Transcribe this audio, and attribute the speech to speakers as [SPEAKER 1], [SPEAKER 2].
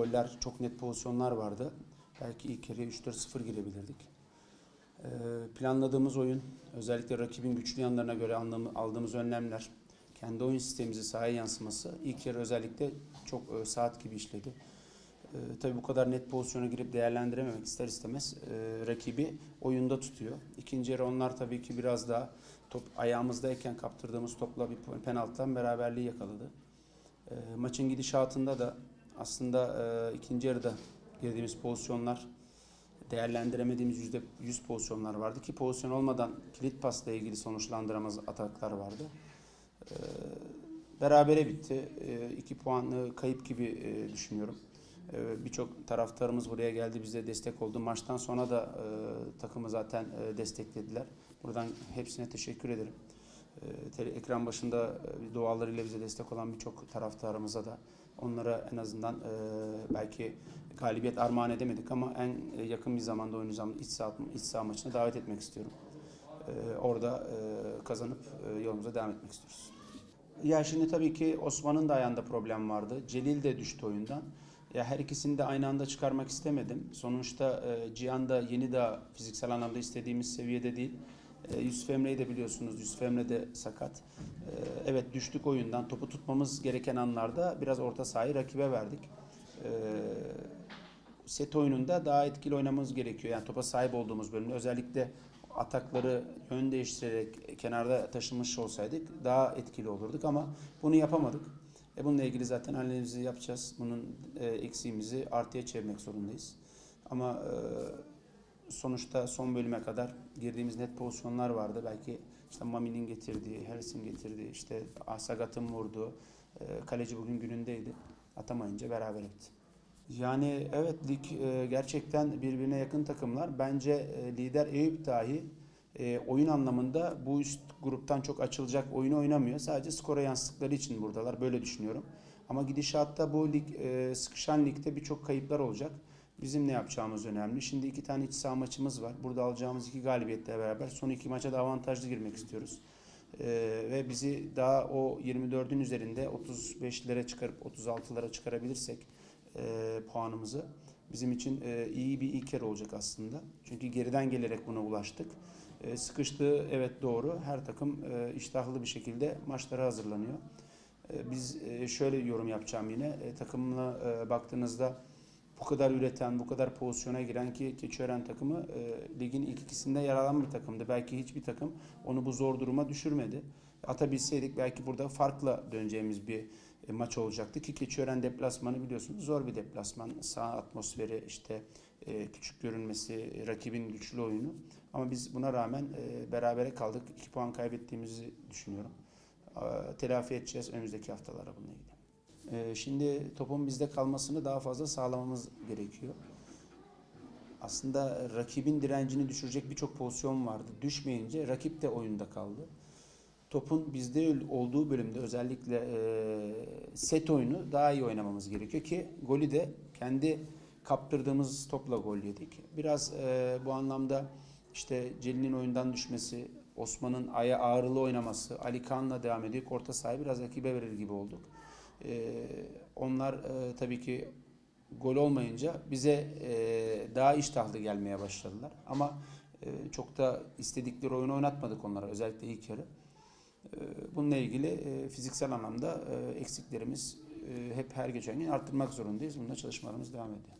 [SPEAKER 1] Goller çok net pozisyonlar vardı. Belki ilk kere 3-4-0 girebilirdik. Ee, planladığımız oyun, özellikle rakibin güçlü yanlarına göre aldığım- aldığımız önlemler, kendi oyun sistemimizi sahaya yansıması ilk yarı özellikle çok e, saat gibi işledi. Ee, tabii bu kadar net pozisyona girip değerlendirememek ister istemez e, rakibi oyunda tutuyor. İkinci yarı onlar tabii ki biraz daha top ayağımızdayken kaptırdığımız topla bir penaltıdan beraberliği yakaladı. E, maçın gidişatında da aslında e, ikinci yarıda girdiğimiz pozisyonlar değerlendiremediğimiz yüzde yüz pozisyonlar vardı ki pozisyon olmadan kilit pasla ilgili sonuçlandıramaz ataklar vardı. E, berabere bitti. E, iki puanlı kayıp gibi e, düşünüyorum. E, Birçok taraftarımız buraya geldi bize destek oldu. Maçtan sonra da e, takımı zaten e, desteklediler. Buradan hepsine teşekkür ederim. E, tele- ekran başında e, dualarıyla bize destek olan birçok taraftarımıza da onlara en azından e, belki galibiyet armağan edemedik ama en e, yakın bir zamanda oynayacağımız iç saha, iç saha maçına davet etmek istiyorum. E, orada kazanıp yolumuza devam etmek istiyoruz. Ya şimdi tabii ki Osman'ın da ayağında problem vardı. Celil de düştü oyundan. Ya her ikisini de aynı anda çıkarmak istemedim. Sonuçta e, Cihan da yeni de fiziksel anlamda istediğimiz seviyede değil. E, Yusuf Emre'yi de biliyorsunuz. Yusuf Emre de sakat. E, evet düştük oyundan. Topu tutmamız gereken anlarda biraz orta sahayı rakibe verdik. E, set oyununda daha etkili oynamamız gerekiyor. Yani topa sahip olduğumuz bölümde özellikle atakları yön değiştirerek kenarda taşımış olsaydık daha etkili olurduk ama bunu yapamadık. E bununla ilgili zaten analizimizi yapacağız. Bunun e, eksiğimizi artıya çevirmek zorundayız. Ama e, sonuçta son bölüme kadar girdiğimiz net pozisyonlar vardı. Belki işte Mami'nin getirdiği, Harris'in getirdiği, işte Sagat'ın vurduğu, e, kaleci bugün günündeydi. Atamayınca beraber bitti. Yani evet lig e, gerçekten birbirine yakın takımlar. Bence e, lider Eyüp dahi oyun anlamında bu üst gruptan çok açılacak oyunu oynamıyor. Sadece skora yansıttıkları için buradalar. Böyle düşünüyorum. Ama gidişatta bu lig sıkışan ligde birçok kayıplar olacak. Bizim ne yapacağımız önemli. Şimdi iki tane iç saha maçımız var. Burada alacağımız iki galibiyetle beraber son iki maça da avantajlı girmek istiyoruz. Ee, ve bizi daha o 24'ün üzerinde 35'lere çıkarıp 36'lara çıkarabilirsek e, puanımızı bizim için e, iyi bir ilk yer olacak aslında. Çünkü geriden gelerek buna ulaştık. E, sıkıştığı evet doğru. Her takım e, iştahlı bir şekilde maçlara hazırlanıyor. E, biz e, şöyle yorum yapacağım yine. E, takımına e, baktığınızda bu kadar üreten, bu kadar pozisyona giren ki Keçiören takımı e, ligin ilk ikisinde yer alan bir takımdı. Belki hiçbir takım onu bu zor duruma düşürmedi. Atabilseydik belki burada farkla döneceğimiz bir e, maç olacaktı ki Keçiören deplasmanı biliyorsunuz zor bir deplasman. Sağ atmosferi işte e, küçük görünmesi, rakibin güçlü oyunu. Ama biz buna rağmen e, berabere kaldık. 2 puan kaybettiğimizi düşünüyorum. E, telafi edeceğiz önümüzdeki haftalara bununla ilgili. Ee, Şimdi topun bizde kalmasını daha fazla sağlamamız gerekiyor. Aslında rakibin direncini düşürecek birçok pozisyon vardı. Düşmeyince rakip de oyunda kaldı. Topun bizde olduğu bölümde özellikle e, set oyunu daha iyi oynamamız gerekiyor ki golü de kendi kaptırdığımız topla gol yedik. Biraz e, bu anlamda işte Celil'in oyundan düşmesi, Osman'ın aya ağrılı oynaması, Ali Kaan'la devam ediyor. Orta sahayı biraz rakibe verir gibi olduk. Ee, onlar e, tabii ki gol olmayınca bize e, daha iştahlı gelmeye başladılar. Ama e, çok da istedikleri oyunu oynatmadık onlara özellikle ilk yarı. E, bununla ilgili e, fiziksel anlamda e, eksiklerimiz e, hep her geçen gün arttırmak zorundayız. Bununla çalışmalarımız devam ediyor.